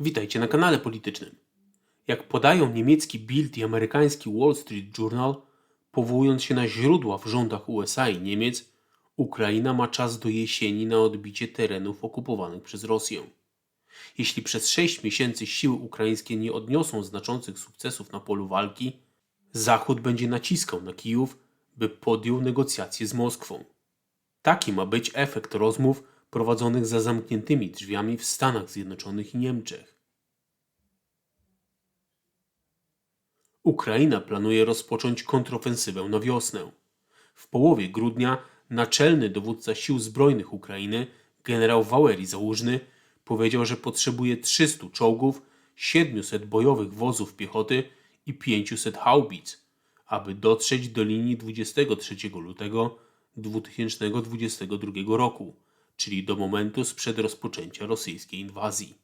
Witajcie na kanale politycznym. Jak podają niemiecki Bild i amerykański Wall Street Journal, powołując się na źródła w rządach USA i Niemiec, Ukraina ma czas do jesieni na odbicie terenów okupowanych przez Rosję. Jeśli przez 6 miesięcy siły ukraińskie nie odniosą znaczących sukcesów na polu walki, Zachód będzie naciskał na Kijów, by podjął negocjacje z Moskwą. Taki ma być efekt rozmów prowadzonych za zamkniętymi drzwiami w Stanach Zjednoczonych i Niemczech. Ukraina planuje rozpocząć kontrofensywę na wiosnę. W połowie grudnia naczelny dowódca sił zbrojnych Ukrainy, generał Waleri Załużny, powiedział, że potrzebuje 300 czołgów, 700 bojowych wozów piechoty i 500 haubic, aby dotrzeć do linii 23 lutego 2022 roku, czyli do momentu sprzed rozpoczęcia rosyjskiej inwazji.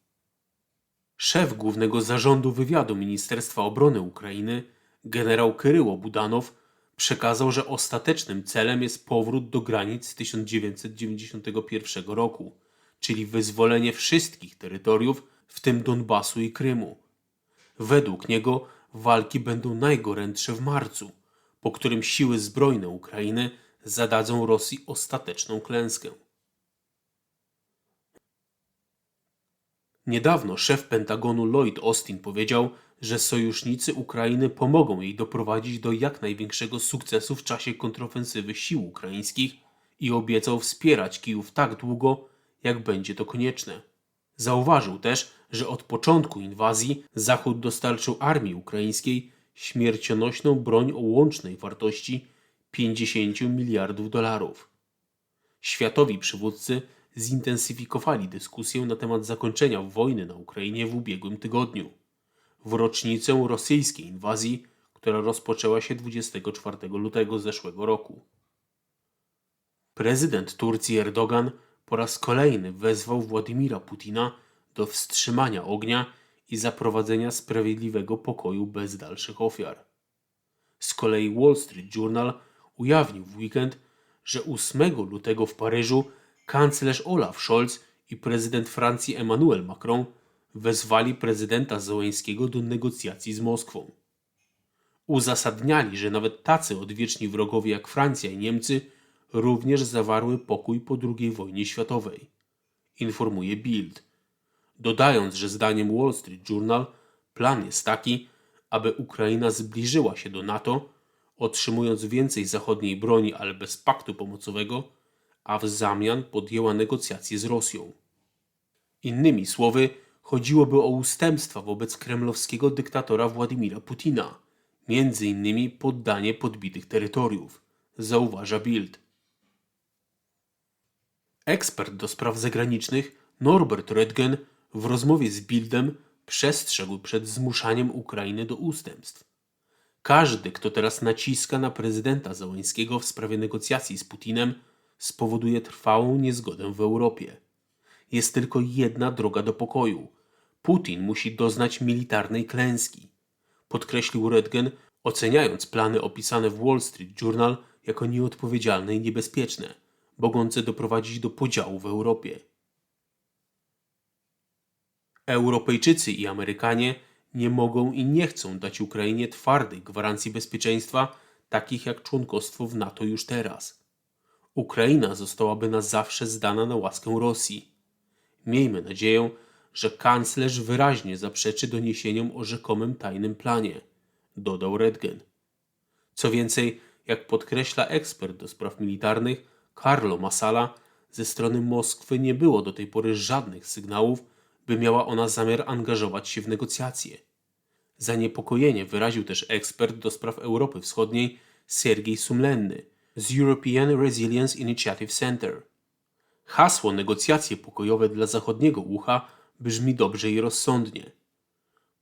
Szef Głównego Zarządu Wywiadu Ministerstwa Obrony Ukrainy, generał Kyryło Budanow, przekazał, że ostatecznym celem jest powrót do granic z 1991 roku, czyli wyzwolenie wszystkich terytoriów, w tym Donbasu i Krymu. Według niego walki będą najgorętsze w marcu, po którym siły zbrojne Ukrainy zadadzą Rosji ostateczną klęskę. Niedawno szef Pentagonu Lloyd Austin powiedział, że sojusznicy Ukrainy pomogą jej doprowadzić do jak największego sukcesu w czasie kontrofensywy sił ukraińskich i obiecał wspierać Kijów tak długo, jak będzie to konieczne. Zauważył też, że od początku inwazji Zachód dostarczył armii ukraińskiej śmiercionośną broń o łącznej wartości 50 miliardów dolarów. Światowi przywódcy zintensyfikowali dyskusję na temat zakończenia wojny na Ukrainie w ubiegłym tygodniu, w rocznicę rosyjskiej inwazji, która rozpoczęła się 24 lutego zeszłego roku. Prezydent Turcji Erdogan po raz kolejny wezwał Władimira Putina do wstrzymania ognia i zaprowadzenia sprawiedliwego pokoju bez dalszych ofiar. Z kolei Wall Street Journal ujawnił w weekend, że 8 lutego w Paryżu kanclerz Olaf Scholz i prezydent Francji Emmanuel Macron wezwali prezydenta Zełeńskiego do negocjacji z Moskwą. Uzasadniali, że nawet tacy odwieczni wrogowie jak Francja i Niemcy również zawarły pokój po II wojnie światowej. Informuje Bild. Dodając, że zdaniem Wall Street Journal plan jest taki, aby Ukraina zbliżyła się do NATO, otrzymując więcej zachodniej broni, ale bez paktu pomocowego, a w zamian podjęła negocjacje z Rosją. Innymi słowy, chodziłoby o ustępstwa wobec kremlowskiego dyktatora Władimira Putina, między innymi poddanie podbitych terytoriów, zauważa Bild. Ekspert do spraw zagranicznych Norbert Röttgen w rozmowie z Bildem przestrzegł przed zmuszaniem Ukrainy do ustępstw. Każdy, kto teraz naciska na prezydenta Załańskiego w sprawie negocjacji z Putinem, spowoduje trwałą niezgodę w Europie. Jest tylko jedna droga do pokoju. Putin musi doznać militarnej klęski. Podkreślił Röttgen, oceniając plany opisane w Wall Street Journal jako nieodpowiedzialne i niebezpieczne, mogące doprowadzić do podziału w Europie. Europejczycy i Amerykanie nie mogą i nie chcą dać Ukrainie twardych gwarancji bezpieczeństwa, takich jak członkostwo w NATO już teraz. Ukraina zostałaby na zawsze zdana na łaskę Rosji. Miejmy nadzieję, że kanclerz wyraźnie zaprzeczy doniesieniom o rzekomym tajnym planie, dodał Redgen. Co więcej, jak podkreśla ekspert do spraw militarnych Carlo Masala, ze strony Moskwy nie było do tej pory żadnych sygnałów, by miała ona zamiar angażować się w negocjacje. Zaniepokojenie wyraził też ekspert do spraw Europy Wschodniej Sergiej Sumlenny z European Resilience Initiative Center. Hasło negocjacje pokojowe dla zachodniego ucha brzmi dobrze i rozsądnie.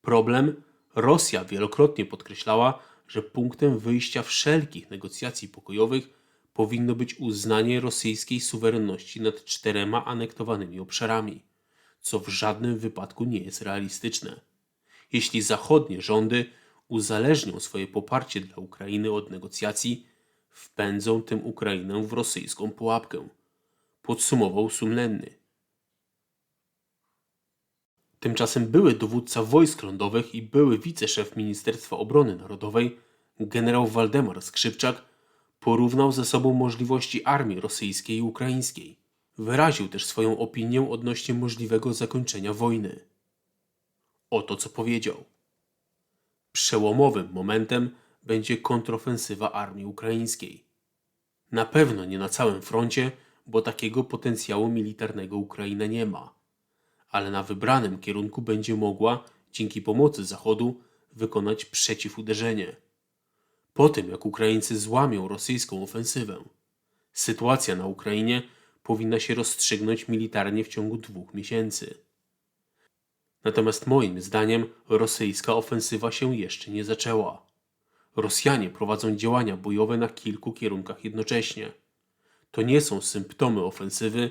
Problem Rosja wielokrotnie podkreślała, że punktem wyjścia wszelkich negocjacji pokojowych powinno być uznanie rosyjskiej suwerenności nad czterema anektowanymi obszarami co w żadnym wypadku nie jest realistyczne. Jeśli zachodnie rządy uzależnią swoje poparcie dla Ukrainy od negocjacji, wpędzą tym Ukrainę w rosyjską pułapkę. Podsumował Sumlenny. Tymczasem były dowódca wojsk lądowych i były wiceszef Ministerstwa Obrony Narodowej, generał Waldemar Skrzypczak, porównał ze sobą możliwości armii rosyjskiej i ukraińskiej. Wyraził też swoją opinię odnośnie możliwego zakończenia wojny. Oto co powiedział. Przełomowym momentem będzie kontrofensywa armii ukraińskiej. Na pewno nie na całym froncie, bo takiego potencjału militarnego Ukraina nie ma, ale na wybranym kierunku będzie mogła, dzięki pomocy Zachodu, wykonać przeciwuderzenie. Po tym, jak Ukraińcy złamią rosyjską ofensywę, sytuacja na Ukrainie powinna się rozstrzygnąć militarnie w ciągu dwóch miesięcy. Natomiast moim zdaniem rosyjska ofensywa się jeszcze nie zaczęła. Rosjanie prowadzą działania bojowe na kilku kierunkach jednocześnie. To nie są symptomy ofensywy,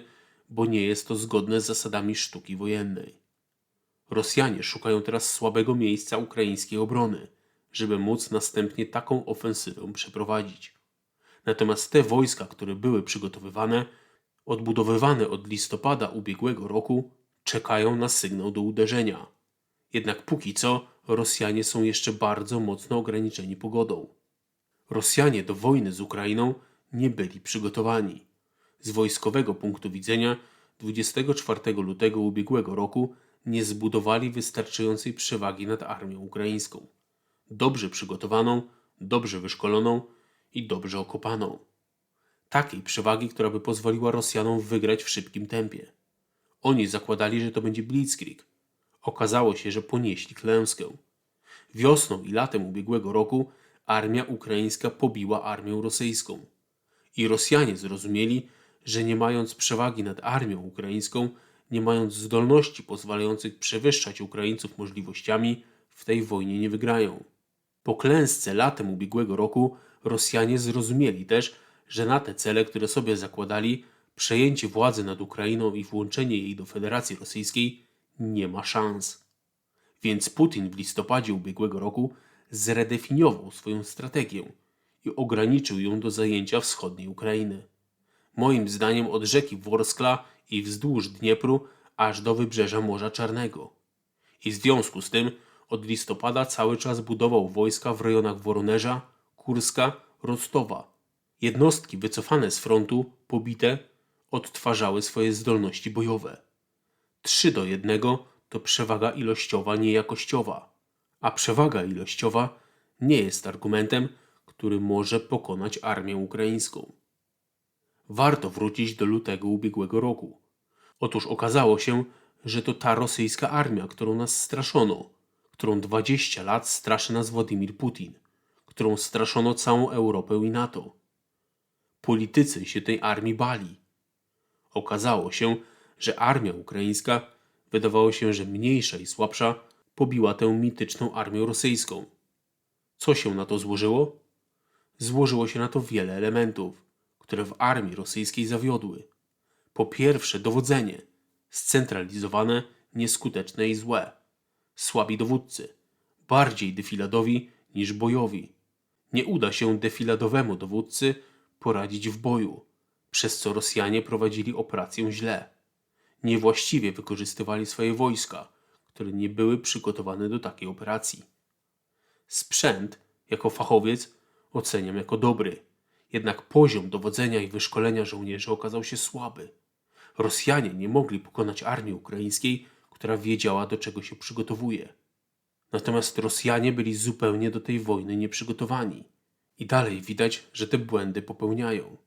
bo nie jest to zgodne z zasadami sztuki wojennej. Rosjanie szukają teraz słabego miejsca ukraińskiej obrony, żeby móc następnie taką ofensywę przeprowadzić. Natomiast te wojska, które były przygotowywane, odbudowywane od listopada ubiegłego roku, czekają na sygnał do uderzenia. Jednak póki co Rosjanie są jeszcze bardzo mocno ograniczeni pogodą. Rosjanie do wojny z Ukrainą nie byli przygotowani. Z wojskowego punktu widzenia 24 lutego ubiegłego roku nie zbudowali wystarczającej przewagi nad armią ukraińską. Dobrze przygotowaną, dobrze wyszkoloną i dobrze okopaną. Takiej przewagi, która by pozwoliła Rosjanom wygrać w szybkim tempie. Oni zakładali, że to będzie blitzkrieg. Okazało się, że ponieśli klęskę. Wiosną i latem ubiegłego roku armia ukraińska pobiła armię rosyjską. I Rosjanie zrozumieli, że nie mając przewagi nad armią ukraińską, nie mając zdolności pozwalających przewyższać Ukraińców możliwościami, w tej wojnie nie wygrają. Po klęsce latem ubiegłego roku Rosjanie zrozumieli też, że na te cele, które sobie zakładali, przejęcie władzy nad Ukrainą i włączenie jej do Federacji Rosyjskiej nie ma szans. Więc Putin w listopadzie ubiegłego roku zredefiniował swoją strategię i ograniczył ją do zajęcia wschodniej Ukrainy. Moim zdaniem od rzeki Worskla i wzdłuż Dniepru aż do wybrzeża Morza Czarnego. I w związku z tym od listopada cały czas budował wojska w rejonach Woronerza, Kurska, Rostowa. Jednostki wycofane z frontu, pobite, odtwarzały swoje zdolności bojowe. 3 do 1 to przewaga ilościowa, nie jakościowa, a przewaga ilościowa nie jest argumentem, który może pokonać armię ukraińską. Warto wrócić do lutego ubiegłego roku. Otóż okazało się, że to ta rosyjska armia, którą nas straszono, którą 20 lat straszy nas Władimir Putin, którą straszono całą Europę i NATO. Politycy się tej armii bali. Okazało się, że armia ukraińska, wydawało się, że mniejsza i słabsza, pobiła tę mityczną armię rosyjską. Co się na to złożyło? Złożyło się na to wiele elementów, które w armii rosyjskiej zawiodły. Po pierwsze, dowodzenie scentralizowane, nieskuteczne i złe. Słabi dowódcy, bardziej defiladowi niż bojowi. Nie uda się defiladowemu dowódcy poradzić w boju, przez co Rosjanie prowadzili operację źle. Niewłaściwie wykorzystywali swoje wojska, które nie były przygotowane do takiej operacji. Sprzęt, jako fachowiec, oceniam jako dobry, jednak poziom dowodzenia i wyszkolenia żołnierzy okazał się słaby. Rosjanie nie mogli pokonać armii ukraińskiej, która wiedziała, do czego się przygotowuje. Natomiast Rosjanie byli zupełnie do tej wojny nieprzygotowani. I dalej widać, że te błędy popełniają.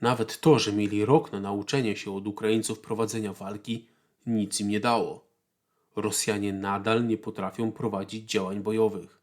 Nawet to, że mieli rok na nauczenie się od Ukraińców prowadzenia walki, nic im nie dało. Rosjanie nadal nie potrafią prowadzić działań bojowych.